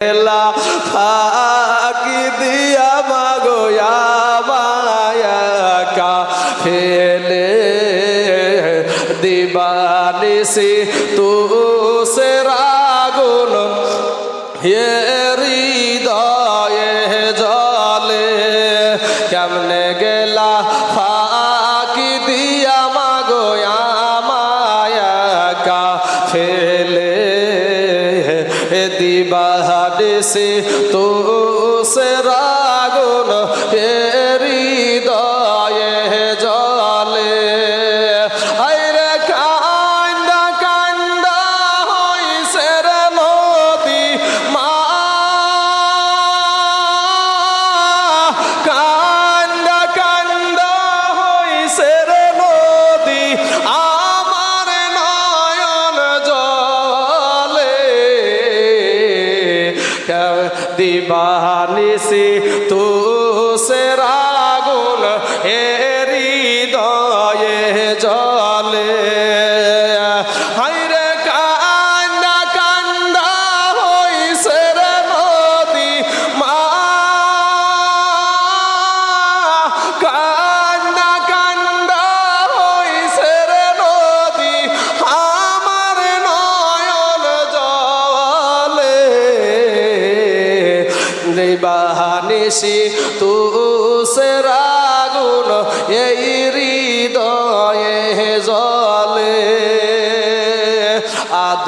বেলা ফাঁকি দিয়া মাগো মায়া কা ফের বানিসি তুই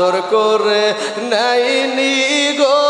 আদর করে নেয়নি গো।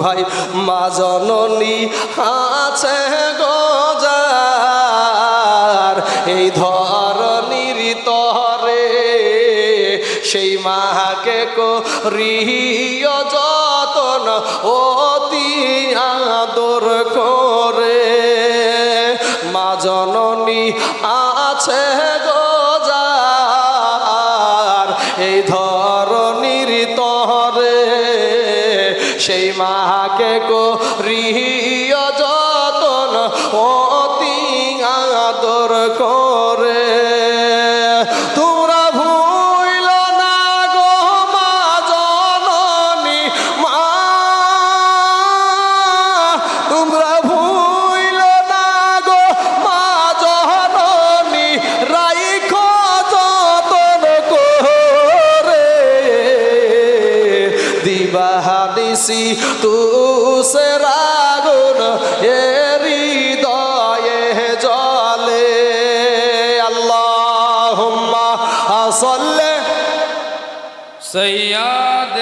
ভাই মা জননী আছে গজার এই ধরণীর তরে সেই মাকে করি সৈয়াদ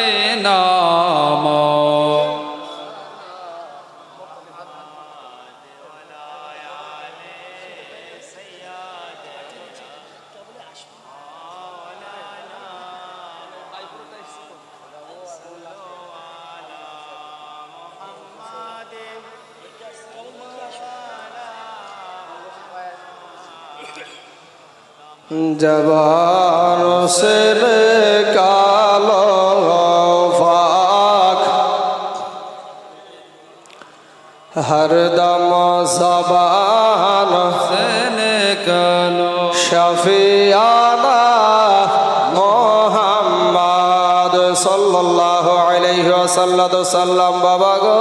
নাম। जबान से হরদম সবান কালো শফিয়ানা সাল্লাম বাবা গো,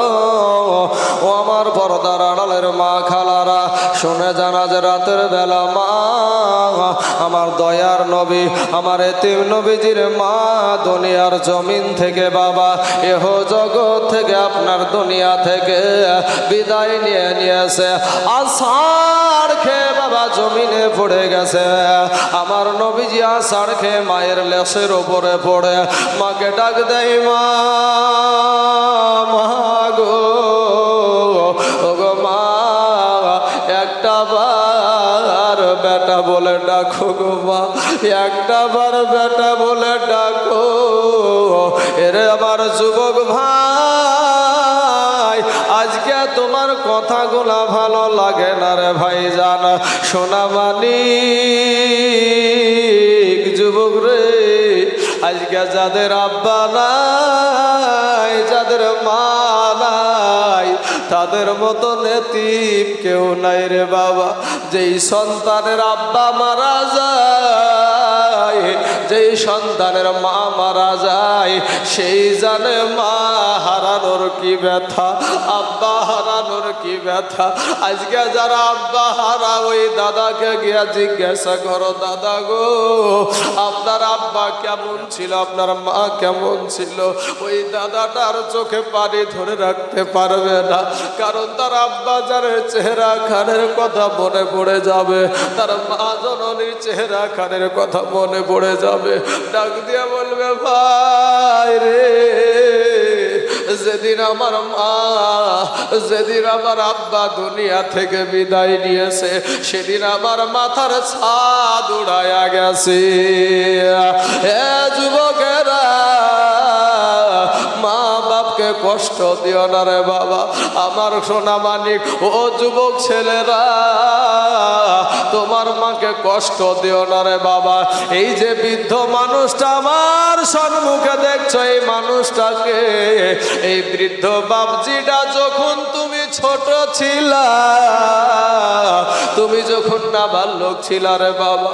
ও আমার পর্দার আড়ালের মা খালারা, শুনে জানা যে রাতের বেলা মা, আমার দয়ার নবী, আমার এতিম নবীজির মা, দুনিয়ার জমিন থেকে বাবা, এহ জগৎ থেকে আপনার দুনিয়া থেকে বিদায় নিয়ে নিয়েছে। আষাঢ় খেয়ে বাবা জমিনে পড়ে গেছে। আমার নবীজি আষাঢ় খেয়ে মায়ের লেসের ওপরে পড়ে। মাকে ডাক দেয়, মা বেটা বলে ডাকো গো মা, একটা বার বেটা বলে ডাকো। এরে আমার যুবক ভাই তোমার কথাগুলা ভালো লাগে না রে ভাই জান সোনা মানিক, যুবক রে, আজকে যাদের আব্বা নাই, যাদের মা নাই, তাদের মতো নেতিম কেউ নাই রে বাবা। যেই সন্তানের আব্বা মারা যায়, যেই সন্তানের মা মারা যায়, সেই জানে মা হারানোর কি ব্যথা? আব্বা ব্যথা। আজকে যারা আব্বা, হারা, ওই দাদাকে গিয়া জিজ্ঞাসা করো, দাদা গো, আপনার আব্বা কেমন ছিল? আপনার মা কেমন ছিল? ওই দাদাটার চোখে পানি ধরে রাখতে পারবে না, কারণ তার আব্বা যার চেহারা খানের কথা মনে পড়ে যাবে, তার মা জননীর চেহারা খানের কথা মনে পড়ে যাবে। ডাক দিয়া বলবে, ভাই রে যেদিন আমার মা, যেদিন আমার আব্বা দুনিয়া থেকে বিদায় নিয়েছে, সেদিন আমার মাথার ছাদ উড়াইয়া গেছে। এ যুবকেরা কষ্ট দিও না রে বাবা। আমার সোনা মানিক ও যুবক ছেলেরা, তোমার মাকে কষ্ট দিও না রে বাবা। এই যে বৃদ্ধ মানুষটা আমার সম্মুখে দেখছ, এই মানুষটাকে, এই বৃদ্ধ বাপজিটা যখন ছোট ছিলা, তুমি যখন না বাল্যক ছিলা রে বাবা,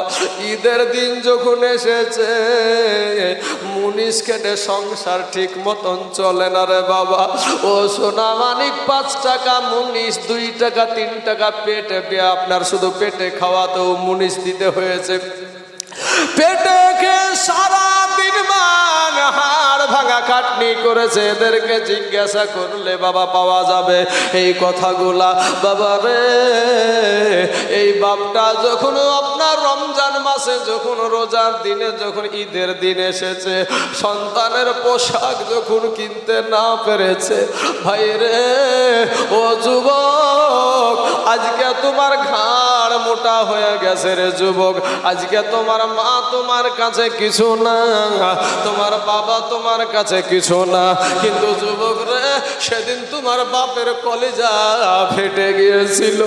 ঈদের দিন যখন এসেছে, মুনিশ কেটে সংসার ঠিক মতন চলে না রে বাবা। ও সোনা মানিক, পাঁচ টাকা, মুনিশ দুই টাকা, তিন টাকা, পেটে পেয়ে আপনার শুধু পেটে খাওয়াতেও মুনিশ দিতে হয়েছে। পেটে খেয়ে সারা দিন মান ভাঙা খাটনি করেছে, এদেরকে জিজ্ঞাসা করলে বাবা পাওয়া যাবে। এই কথাগুলা, বাবা রে, এই বাপটা যখন আপনার রমজান মাসে, যখন রোজার দিনে, যখন ঈদের দিন এসেছে, সন্তানের পোশাক যখন কিনতে না পেরেছে, ভাই রে, ও যুবক, আজকে তোমার ঘাড় মোটা হয়ে গেছে রে যুবক, আজকে তোমার মা তোমার কাছে কিছু না, তোমার বাবা তোমার কাছে কিছু না। কিন্তু যুবক রে, সেদিন তোমার বাপের কলেজা ফেটে গিয়েছিল।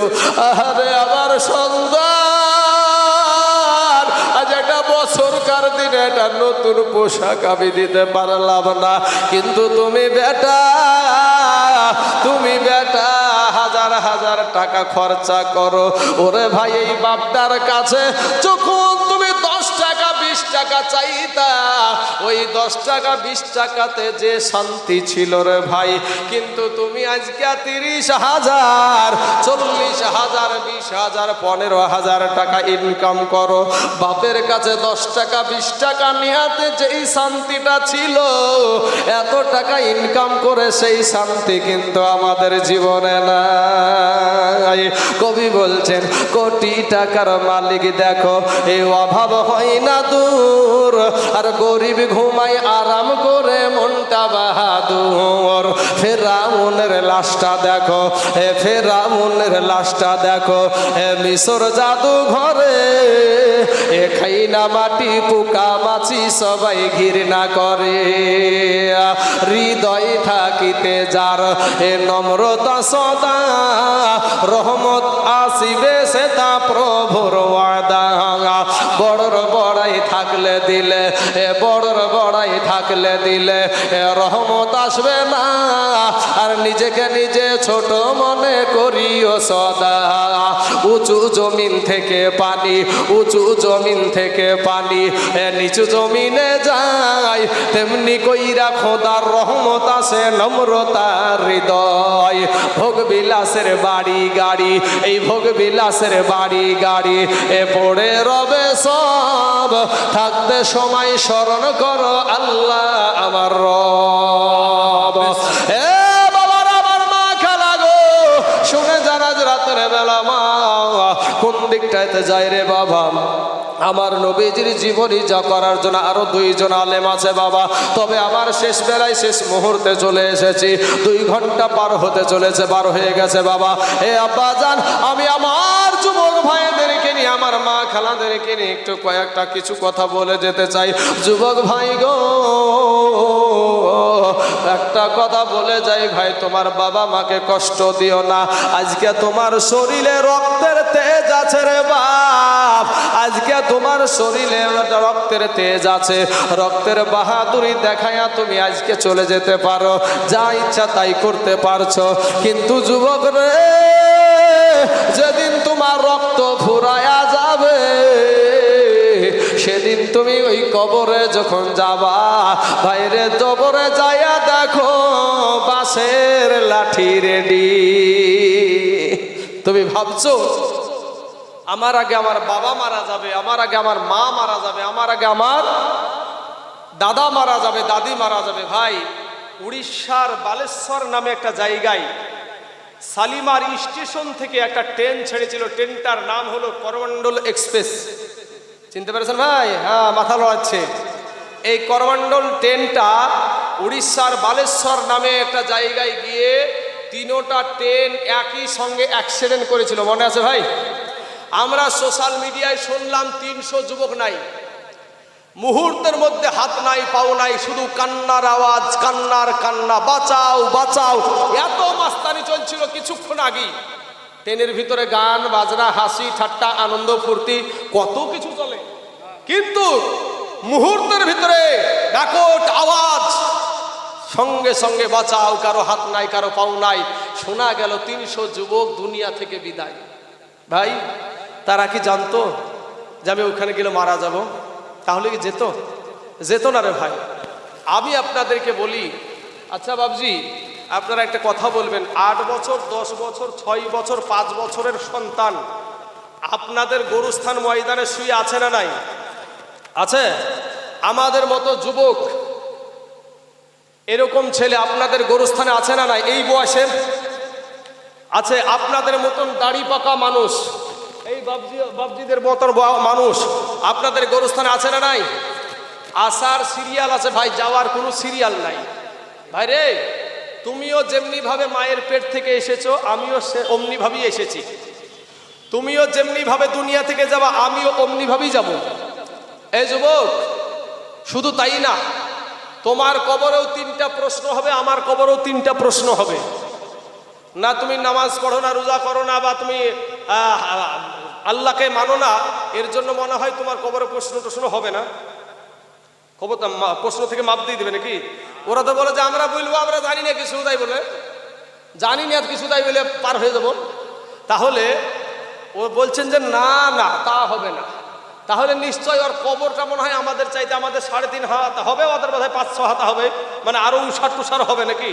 আরে আমার সন্তান, আজ একটা বছরকার দিনে একটা নতুন পোশাক আমি দিতে পারলাম না। কিন্তু তুমি বেটা তুমি বেটা, হাজার হাজার টাকা খরচা করো। ওরে ভাই, এই বাপটার কাছে যখন তুমি দশ টাকা, বিশ টাকা চাইতা ওই দশ টাকা, বিশ টাকাতে যে শান্তি ছিল রে ভাই, কিন্তু তুমি আজকে তিরিশ হাজার, চল্লিশ হাজার, বিশ হাজার, পনেরো হাজার টাকা ইনকাম করো। বাপের কাছে দশ টাকা, বিশ টাকা নেওয়াতে যেই শান্তিটা ছিল, এত টাকা ইনকাম করে সেই শান্তি কিন্তু আমাদের জীবনে নাই। কবি বলছেন, কোটি টাকার মালিক দেখো এই অভাব হয় না দূর, আর গরিব ঘুমাই আরাম করে মনটা বাহাদুর। ফেরাউনের লাশটা দেখো, এ ফেরাউনের লাশটা দেখো, এ মিশর জাদু ঘরে এ খাই না মাটি পোকা মাছি সবাই ঘৃণা করে। হৃদয় থাকিতে যার, এ নম্রতা সদা। রহমত আসিবে, সে তা প্রভুর ওয়াদা। বড়র থাকলে দিলে এ বড়াই থাকলে দিলে রহমত আসবে না। আর নিজেকে নিজে ছোট মনে করিও সদা। উঁচু জমিন থেকে পানি, উঁচু জমিন থেকে পানি নিচু জমিনে যায় তেমনি কইরা খোদার রহমত আসে নম্রতার হৃদয়। ভোগ বিলাসের বাড়ি গাড়ি, এই ভোগ বিলাসের বাড়ি গাড়ি, এ পড়ে রবে সব। থাকতে সময় স্মরণ করো আল্লাহ। আমার এ জানা নবীজির জীবনী যা করার জন্য আরও দুইজন আলেম আছে বাবা। তবে আমার শেষ বেলায় শেষ মুহূর্তে চলে এসেছি। দুই ঘণ্টা পার হতে চলেছে, পার হয়ে গেছে বাবা। হে আব্বা যান আমি আমার খালাদেরকে নিয়ে একটু কয়েকটা কিছু কথা বলে যেতে চাই। যুবক ভাই গো, একটা কথা বলে যাই ভাই, তোমার বাবা মাকে কষ্ট দিও না। আজকে তোমার শরীরে রক্তের তেজ আছে রে বাপ। আজকে তোমার শরীরে রক্তের তেজ আছে। রক্তের বাহাদুরি দেখায়া তুমি আজকে চলে যেতে পারো। যা ইচ্ছা তাই করতে পারছ। কিন্তু যুবক রে, যেদিন তোমার রক্ত তুমি ওই কবরে যখন যাবা বাইরে কবরে যাইয়া দেখো বাসের লাঠি রেডি। তুমি ভাবছ, আমার আগে আমার বাবা মারা যাবে, আমার আগে আমার মা মারা যাবে, আমার আগে আমার দাদা মারা যাবে, দাদি মারা যাবে। ভাই, উড়িষ্যার বালেশ্বর নামে একটা জায়গায় সালিমার স্টেশন থেকে একটা ট্রেন ছেড়েছিল। ট্রেনটার নাম হলো করমণ্ডল এক্সপ্রেস। চিনতে পেরেছেন ভাই? হ্যাঁ মাথা লড়াচ্ছে এই করমণ্ডল ট্রেনটা উড়িষ্যার বালেশ্বর নামে একটা জায়গায় গিয়ে তিনোটা ট্রেন একই সঙ্গে অ্যাক্সিডেন্ট করেছিল। মনে আছে ভাই? আমরা সোশ্যাল মিডিয়ায় শুনলাম তিনশো যুবক নাই। মুহূর্তের মধ্যে হাত নাই, পাও নাই, শুধু কান্নার আওয়াজ, কান্নার কান্না, বাঁচাও বাঁচাও। এত মাস্তানি চলছিল কিছুক্ষণ আগেই। ট্রেনের ভিতরে গান, বাজনা, হাসি, ঠাট্টা, আনন্দ, ফুর্তি, কত কিছু চলে। কিন্তু মুহূর্তের ভিতরে ডাকট, আওয়াজ, সঙ্গে সঙ্গে বাঁচাও, কারও হাত নাই, কারও পাও নাই। শোনা গেল তিনশো যুবক দুনিয়া থেকে বিদায়। ভাই, তারা কি জানতো যে আমি ওখানে গেলে মারা যাব? তাহলে কি যেত? যেত না রে ভাই। আমি আপনাদেরকে বলি আচ্ছা বাবজি আপনারা একটা কথা বলবেন, আট বছর, দশ বছর, ছয় বছর, পাঁচ বছরের সন্তান, আপনাদের গরুস্থান ময়দানে শুয়ে আছে না নাই? আছে? আমাদের মতো যুবক, এরকম ছেলে আপনাদের গরুস্থানে আছে না নাই? এই বয়সের আছে? আপনাদের মতন দাড়ি পাকা মানুষ, এই বাবজি বাবজিদের মতন মানুষ, আপনাদের গরুস্থানে আছে না নাই? আসার সিরিয়াল আছে, ভাই, যাওয়ার কোনো সিরিয়াল নাই। ভাই রে তুমিও যেমনি ভাবে মায়ের পেট থেকে এসেছ, আমিও সে অমনি ভাবেই এসেছি। তুমিও যেমনি ভাবে দুনিয়া থেকে যাবা, আমিও অমনি ভাবেই যাব। এই যুবক, শুধু তাই না, তোমার কবরেও তিনটা প্রশ্ন হবে, আমার কবরেও তিনটা প্রশ্ন হবে। না তুমি নামাজ পড়ো না, রোজা করো না, বা তুমি আল্লাহকে মানো না, এর জন্য মনে হয় তোমার কবরে প্রশ্ন টশ্ন হবে না। প্রশ্ন থেকে মাপ দিয়ে দেবে নাকি? ওরা তো বলে যে আমরা বলব আমরা জানি না, কিছু তাই বলে। জানি না, কিছু তাই বলে পার হয়ে যাব। তাহলে ও বলছেন যে না না, তা হবে না। তাহলে নিশ্চয় ওর কবরটা মনে হয় আমাদের চাইতে আমাদের সাড়ে তিন হাত হবে ওদের বোধ হয় ছ হাত হবে। মানে আরও উষার টুষার হবে নাকি?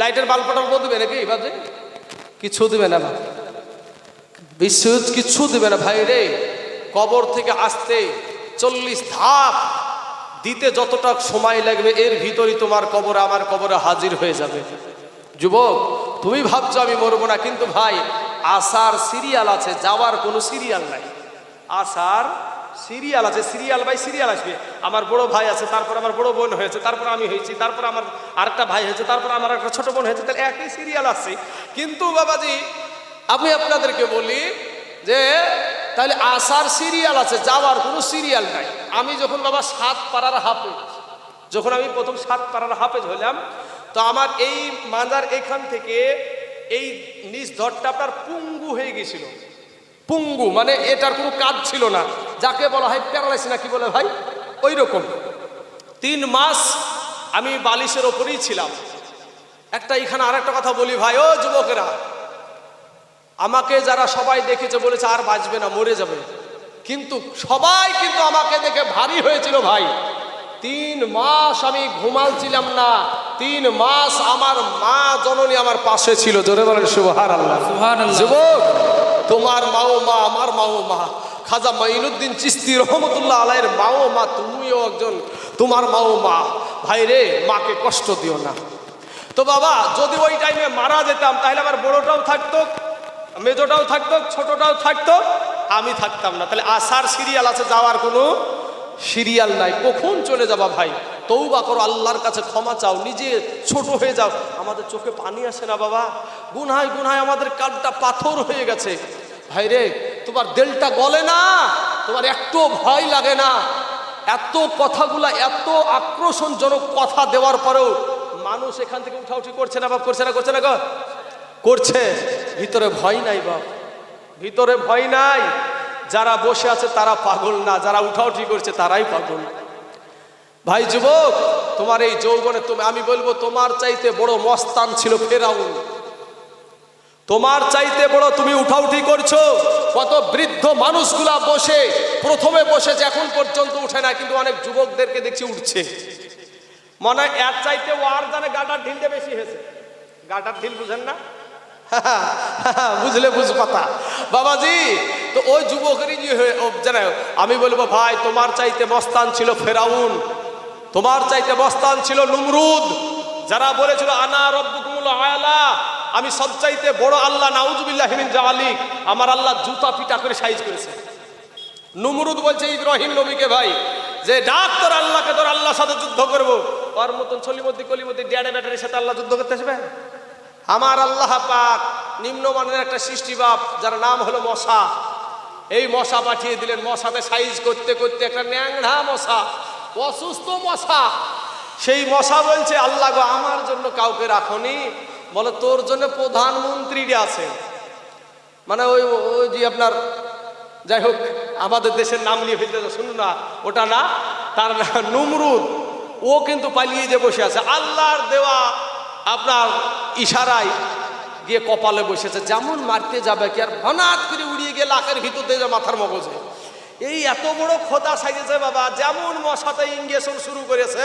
লাইটের বাল্ব টাল্প দিবে নাকি ভাবছি কিছু দেবে না বিদ্যুৎ কিচ্ছু দিবে না, ভাই রে। কবর থেকে আসতে চল্লিশ ধাপ দিতে যতটা সময় লাগবে, এর ভিতরই তোমার কবর আমার কবরে হাজির হয়ে যাবে। যুবক, তুমি ভাবছ আমি মরবো না, কিন্তু ভাই, আসার সিরিয়াল আছে, যাওয়ার কোনো সিরিয়াল নাই। আসার সিরিয়াল আছে, সিরিয়াল বাই সিরিয়াল আসবে। আমার বড় ভাই আছে, তারপর আমার বড় বোন হয়েছে, তারপর আমি হয়েছি, তারপর আমার আরেকটা ভাই হয়েছে, তারপর আমার একটা ছোট বোন হয়েছে তাহলে একই সিরিয়াল আছে। কিন্তু বাবাজি, আমি আপনাদেরকে বলি যে, তাহলে আসার সিরিয়াল আছে, যাওয়ার কোনো সিরিয়াল নাই। আমি যখন বাবা সাত পাড়ার হাফেজ, যখন আমি প্রথম সাত পাড়ার হাফেজ হলাম তো আমার এই মাজার এখান থেকে এই নিজ ধরটা আপনার পুঙ্গু হয়ে গেছিল। পুঙ্গু মানে এটার কোনো কাজ ছিল না। যাকে বলা হয় প্যারালাইসিস না কি বলে ভাই? ওই রকম তিন মাস আমি বালিশের ওপরেই ছিলাম। একটা এখানে আর একটা কথা বলি ভাই, ও যুবকেরা আমাকে যারা সবাই দেখেছে বলেছে আর বাঁচবে না মরে যাবে। কিন্তু সবাই কিন্তু আমাকে দেখে ভারী হয়েছিল ভাই। তিন মাস আমি ঘুমালছিলাম না তিন মাস আমার মা জননী আমার পাশে ছিল। জোরে বলেন সুবহান আল্লাহ। যুবক তোমার মাও মা আমার মাও মা। খাজা মাইনুদ্দিন চিস্তি রহমতুল্লাহ আলাইয়ের মাও মা তুমিও একজন তোমার মাও মা। ভাই রে মাকে কষ্ট দিও না। তো বাবা যদি ওই টাইমে মারা যেতাম তাহলে আমার বড়টাও থাকতো মেজোটাও থাকতো, ছোটটাও থাকতো, আমি থাকতাম না। তাহলে আসার সিরিয়াল আছে যাওয়ার কোনো সিরিয়াল নাই। কখন চলে যাবা ভাই? তৌবা করো, আল্লাহর কাছে ক্ষমা চাও, নিজে ছোট হয়ে যাও। আমাদের চোখে পানি আসে না বাবা। গুনহায় গুনহায় আমাদের কাঠটা পাথর হয়ে গেছে। ভাই রে, তোমার দেলটা গলে না? তোমার একটু ভয় লাগে না? এত কথাগুলা, এত আক্রোশনজনক কথা দেওয়ার পরেও মানুষ এখান থেকে উঠাউঠি করছে না বা করছে না করছে না গো। করছে, ভিতরে ভয় নাই বাপ। ভিতরে ভয় নাই। যারা বসে আছে তারা পাগল না, যারা উঠাউঠি করছে তারাই পাগল। ভাই যুবক, তোমার এই যৌবনে তুমি, আমি বলব তোমার চাইতে বড় মস্তান ছিল ফেরাউন। তোমার চাইতে বড় তুমি উঠাউঠি করছ, কত বৃদ্ধ মানুষগুলা বসে, প্রথমে বসেছে এখন পর্যন্ত উঠে না, কিন্তু অনেক যুবকদেরকে দেখছি উঠছে। মনে হয় এর চাইতে ওয়ার জানে গাটার ঢিলটা বেশি হয়েছে। গাটার ঢিল বুঝেন না? বুঝলে বুঝ কথা। বাবাজি, তো ওই যুবকেরই যে হয়ে- ও জানে, আমি বলব, ভাই, তোমার চাইতে মস্তান ছিল ফেরাউন। তোমার চাইতে মস্তান ছিল নুমরুদ। যারা বলেছিল, আনা রব্বুকুমুল আয়ালা আমি সব চাইতে বড় আল্লাহ, নাউজুবিল্লাহ হিমিন জালিক। আমার আল্লাহ জুতা পিটা করে সাইজ করেছে। নুমরুদ বলছে, ইব্রাহিম নবীকে ভাই, যে ডাক তোর আল্লাহকে, তোর আল্লাহর সাথে যুদ্ধ করব। ওর মতন ছলিমদ্দি কলিমদ্দি ড্যাডে ব্যাটারের সাথে আল্লাহ যুদ্ধ করতে আসবে? আমার আল্লাহ পাক নিম্নমানের একটা সৃষ্টি বাপ যার নাম হলো মশা। এই মশা পাঠিয়ে দিলেন। মশাতে সাইজ করতে করতে একটা ন্যাংড়া মশা, অসুস্থ মশা। সেই মশা বলছে, আল্লাহ গো, আমার জন্য কাউকে রাখনি। বলে, তোর জন্য প্রধানমন্ত্রীরা আছে। মানে ওই ওই যে আপনার, যাই হোক, আমাদের দেশের নাম নিয়ে ফেলতে শুনুন না, ওটা না, তার নাম নুমরুদ। ও কিন্তু পালিয়ে যে বসে আছে। আল্লাহর দেওয়া আপনার ইশারায় গিয়ে কপালে বসেছে। যেমন মারতে যাবে কি আর হনাৎ করে উড়িয়ে গিয়ে লাখের ভিতর দিয়ে মাথার মগজে। এই এত বড় খোদা সাইজেছে বাবা, যেমন মশাতে ইঞ্জেকশন শুরু করেছে,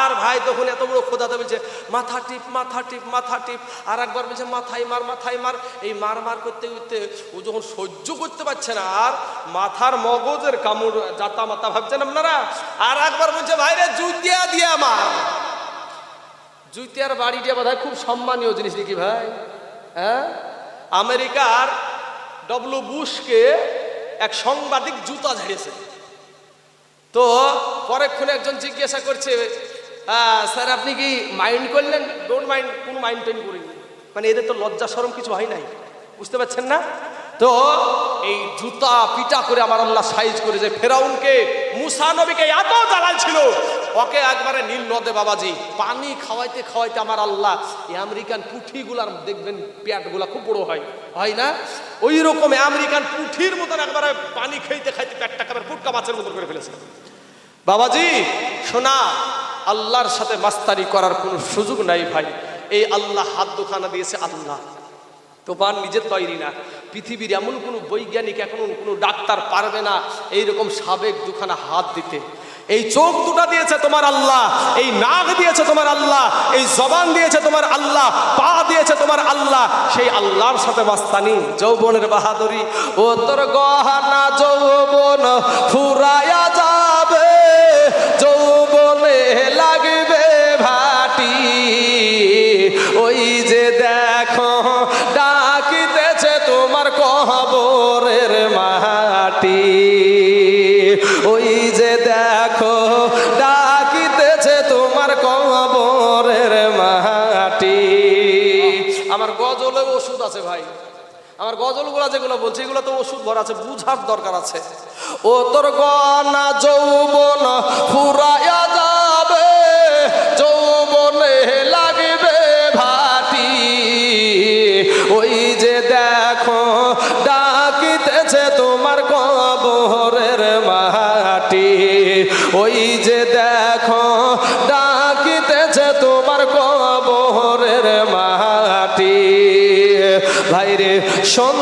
আর ভাই তখন এত বড় খোদাতে বলছে মাথা টিপ মাথা টিপ মাথা টিপ। আর একবার বলছে, মাথায় মার মাথায় মার। এই মার মার করতে করতে ও যখন সহ্য করতে পারছে না, আর মাথার মগজের কামড় জাতা মাতা ভাবছেন আপনারা? আর একবার বলছে, ভাইরে জুতিয়া দিয়া মার। জুতিয়ার বাড়িটা বোধ খুব সম্মানীয় জিনিস নাকি ভাই হ্যাঁ? আমেরিকার ডব্লু বুশকে এক সাংবাদিক জুতা ঝেড়েছে তো পরেক্ষণে একজন জিজ্ঞাসা করছে "আহ, স্যার আপনি কি মাইন্ড করলেন? ডোন্ট মাইন্ড কোনো মাইন্ড টাইন করিনি। মানে এদের তো লজ্জা সরম কিছু হয় নাই বুঝতে পারছেন না? তো এই জুতা পিটা করে আমার আল্লাহ সাইজ করে যে ফেরাউনকে মুসা নবীকে এত জ্বালাল ছিল ওকে একবারে নীল নদে, বাবাজি। পানি খাওয়াইতে খাওয়াইতে আমার আল্লাহ, এই আমেরিকান পুঁঠিগুলার দেখবেন পেটগুলা খুব বড় হয়। হয় না? ওই রকম আমেরিকান পুঁঠির মতন একবারে পানি খাইতে খাইতে পেটটা খাবার ফুটকা মাছের মতন করে ফেলেছে। বাবাজি, শোনা, আল্লাহর সাথে মাস্তারি করার কোনো সুযোগ নাই ভাই। এই আল্লাহ হাত দোকানা দিয়েছে আল্লাহ। তোমার নিজের তৈরি না। পৃথিবীর এমন কোনো বৈজ্ঞানিক এখন কোনো ডাক্তার পারবে না এইরকম সাবেক দুখানা হাত দিতে। এই চোখ দুটা দিয়েছে তোমার আল্লাহ, এই নাক দিয়েছে তোমার আল্লাহ, এই জবান দিয়েছে তোমার আল্লাহ, পা দিয়েছে তোমার আল্লাহ, সেই আল্লাহর সাথে বাস্তানি যৌবনের বাহাদুরি, ও তোর গহানা যৌবন ফুরায়া যাবে গজলগুলা যেগুলো বলছি, এগুলো তো ওষুধ ভরা আছে, বুঝার দরকার আছে। ও তোর গনা যৌবন ফুরাইয়া যাবে, যৌবনে লাগবে ভাটি। ওই যে দেখো, ডাকিতেছে তোমার কবরের মাটি। ওই যে দেখো, ডাকিতেছে তোমার কবরের মাটি। ভাইরে সন্ধ্যার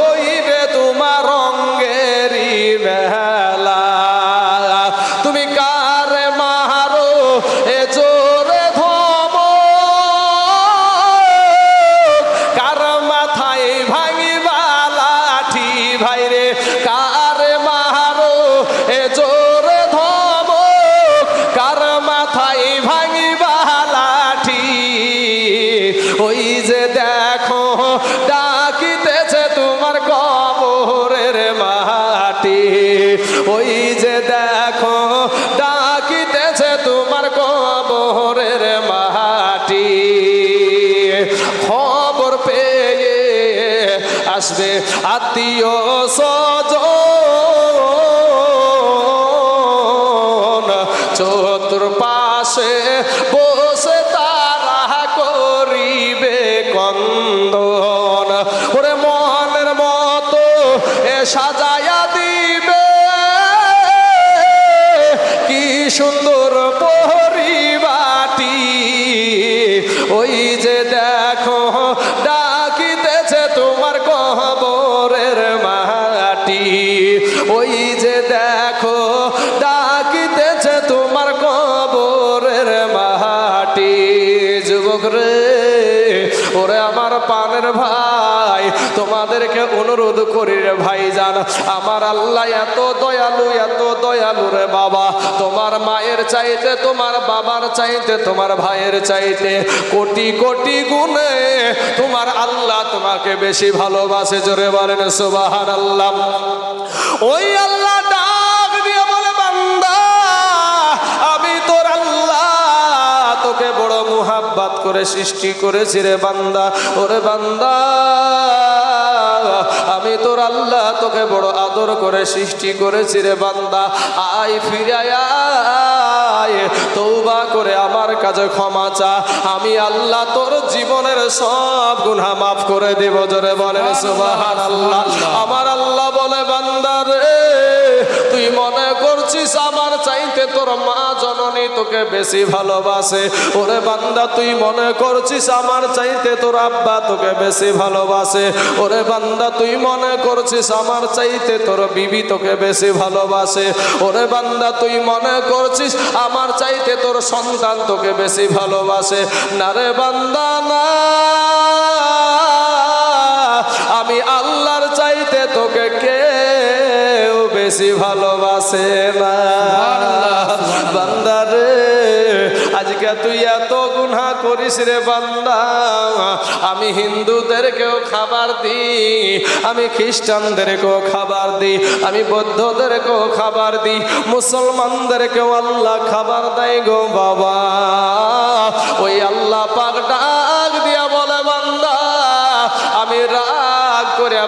হইবে তোমার রঙ্গেরি মেলা তোমাদেরকে অনুরোধ করি রে ভাই জান আমার আল্লাহ এত দয়ালু এত দয়ালু রে বাবা। তোমার মায়ের চাইতে, তোমার বাবার চাইতে, তোমার ভাইয়ের চাইতে কোটি কোটি গুণে তোমার আল্লাহ তোমাকে বেশি ভালোবাসে, জোরে বলেন সুবাহান আল্লাহ ওই আল্লাহ বলে, বান্দা, আমি তোর আল্লাহ তোকে বড় মুহাব্বাত করে সৃষ্টি করেছি রে বান্দা। ওরে বান্দা আমি তোর আল্লাহ তোকে বড় আদর করে সৃষ্টি করেছি রে বান্দা। আয় ফিরে তৌবা করে আমার কাছে ক্ষমা চা। আমি আল্লাহ তোর জীবনের সব গুনা মাফ করে দেব জোরে বলে আল্লাহ আমার আল্লাহ বলে বান্দা রে তুই মনে চাইতে তোর মা জননী তোকে বেশি ভালোবাসে। ওরে বান্দা, তুই মনে করছিস আমার চাইতে তোর আব্বা তোকে বেশি ভালোবাসে? ওরে বান্দা, তুই মনে করছিস আমার চাইতে তোর বিবি তোকে বেশি ভালোবাসে? ওরে বান্দা, তুই মনে করছিস আমার চাইতে তোর সন্তান তোকে বেশি ভালোবাসে? না রে বান্দা, না। বেশি ভালোবাসে না। রে আজকে তুই এত গুনা করিস রে বান্দা। আমি হিন্দুদেরকেও খাবার দিই আমি খ্রিস্টানদেরকেও খাবার দিই আমি বৌদ্ধদেরকেও খাবার দিই মুসলমানদেরকেও আল্লাহ খাবার দেয় গো বাবা। ওই আল্লাহ পাক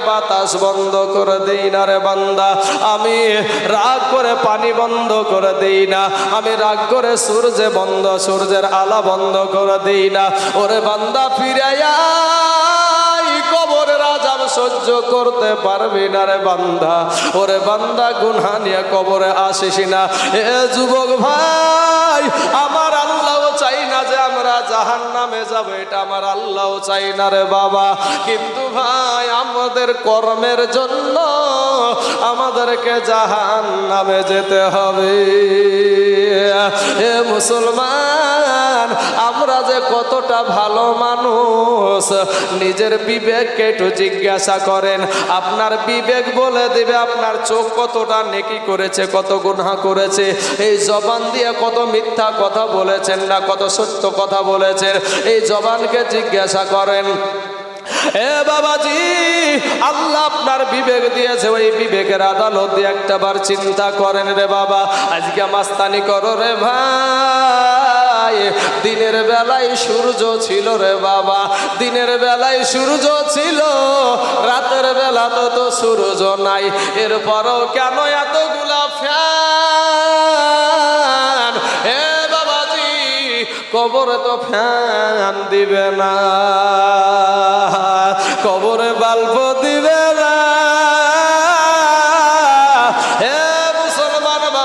বাতাস বন্ধ করে দেই না রে বান্দা। আমি রাগ করে পানি বন্ধ করে দেই না। আমি রাগ করে সূর্যে বন্ধ সূর্যের আলা বন্ধ করে দেই না। ওরে বান্দা ফিরে আয়, কবরের আজাব সহ্য করতে পারবি না রে বান্দা। ওরে বান্দা গুনহা নিয়ে কবরে আসিস না। এ যুবক ভাই আমার যাব, এটা আমার আল্লাহ চাই না রে বাবা। কিন্তু ভাই, আমাদের কর্মের জন্য আমাদেরকে জাহান নামে যেতে হবে। এ মুসলমান, আমরা যে কতটা ভালো মানুষ। নিজের বিবেককে একটু জিজ্ঞাসা করেন, আপনার বিবেক বলে দেবে আপনার চোখ কতটা নেকি করেছে, কত গুনাহ করেছে? এই জবান দিয়ে কত মিথ্যা কথা বলেছেন না, কত সত্য কথা বলেছেন? এই জবানকে জিজ্ঞাসা করেন, এ বাবাজি, আল্লাহ আপনার বিবেক দিয়েছে, ওই বিবেকের আদালত দিয়ে একটা বার চিন্তা করেন রে বাবা। আজকে মাস্তানি করো রে ভাই। দিনের বেলায় সূর্য ছিল রে বাবা, দিনের বেলায় সূর্য ছিল, রাতের বেলা তো তো সূর্য নাই, এরপরও কেন এতগুলা ফ্যান? এ বাবাজি, কবরে তো ফ্যান দিবে না, কবরে বাল্ব দিবে